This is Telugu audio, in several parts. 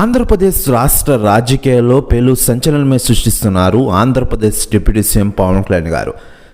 ఆంధ్రప్రదేశ్ రాష్ట్ర రాజకీయాల్లో పేలు సంచలనమే సృష్టిస్తున్నారు ఆంధ్రప్రదేశ్ డిప్యూటీ సీఎం పవన్ కళ్యాణ్ గారు.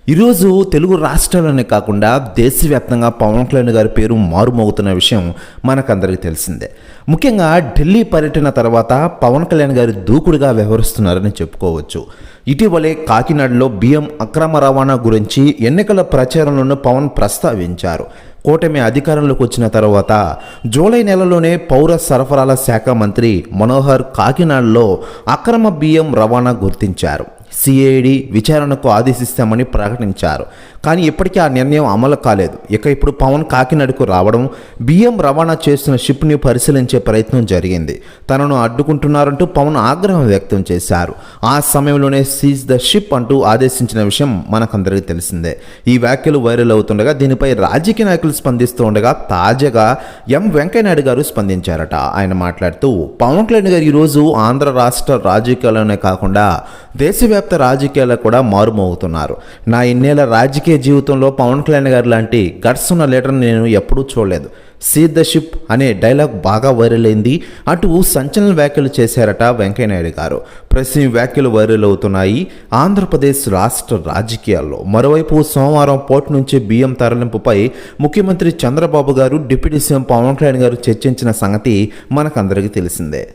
ఈరోజు తెలుగు రాష్ట్రాలనే కాకుండా దేశవ్యాప్తంగా పవన్ కళ్యాణ్ గారి పేరు మారుమోగుతున్న విషయం మనకందరికీ తెలిసిందే. ముఖ్యంగా ఢిల్లీ పర్యటన తర్వాత పవన్ కళ్యాణ్ గారి దూకుడుగా వ్యవహరిస్తున్నారని చెప్పుకోవచ్చు. ఇటీవలే కాకినాడలో బియ్యం అక్రమ రవాణా గురించి ఎన్నికల ప్రచారంలోనూ పవన్ ప్రస్తావించారు. కూటమి అధికారంలోకి వచ్చిన తర్వాత జూలై నెలలోనే పౌర సరఫరాల శాఖ మంత్రి మనోహర్ కాకినాడలో అక్రమ బియ్యం రవాణా గుర్తించారు. సిఐడి విచారణకు ఆదేశిస్తామని ప్రకటించారు. కానీ ఇప్పటికీ ఆ నిర్ణయం అమలు కాలేదు. ఇక ఇప్పుడు పవన్ కాకినాడకు రావడం బియ్యం రవాణా చేస్తున్న షిప్ని పరిశీలించే ప్రయత్నం జరిగింది. తనను అడ్డుకుంటున్నారంటూ పవన్ ఆగ్రహం వ్యక్తం చేశారు. ఆ సమయంలోనే సీజ్ ద షిప్ అంటూ ఆదేశించిన విషయం మనకందరికీ తెలిసిందే. ఈ వ్యాఖ్యలు వైరల్ అవుతుండగా దీనిపై రాజకీయ నాయకులు స్పందిస్తూ ఉండగా తాజాగా ఎం వెంకయ్యనాయుడు గారు స్పందించారట. ఆయన మాట్లాడుతూ పవన్ కళ్యాణ్ గారు ఈరోజు ఆంధ్ర రాష్ట్ర రాజకీయాల్లోనే కాకుండా దేశవ్యాప్త రాజకీయాల్లో కూడా మారుమోగుతున్నారు. నా ఇన్నేళ్ళ రాజకీయ జీవితంలో పవన్ కళ్యాణ్ గారు లాంటి గట్స్ ఉన్న లీడర్ని నేను ఎప్పుడూ చూడలేదు. సీ ద షిప్ అనే డైలాగ్ బాగా వైరల్ అయింది. అటు సంచలన వ్యాఖ్యలు చేశారట వెంకయ్యనాయుడు గారు. ప్రశ్న వ్యాఖ్యలు వైరల్ అవుతున్నాయి. ఆంధ్రప్రదేశ్ రాష్ట్ర రాజకీయాల్లో మరోవైపు సోమవారం పోర్టు నుంచి బియ్యం తరలింపుపై ముఖ్యమంత్రి చంద్రబాబు గారు డిప్యూటీ సీఎం పవన్ కళ్యాణ్ గారు చర్చించిన సంగతి మనకందరికీ తెలిసిందే.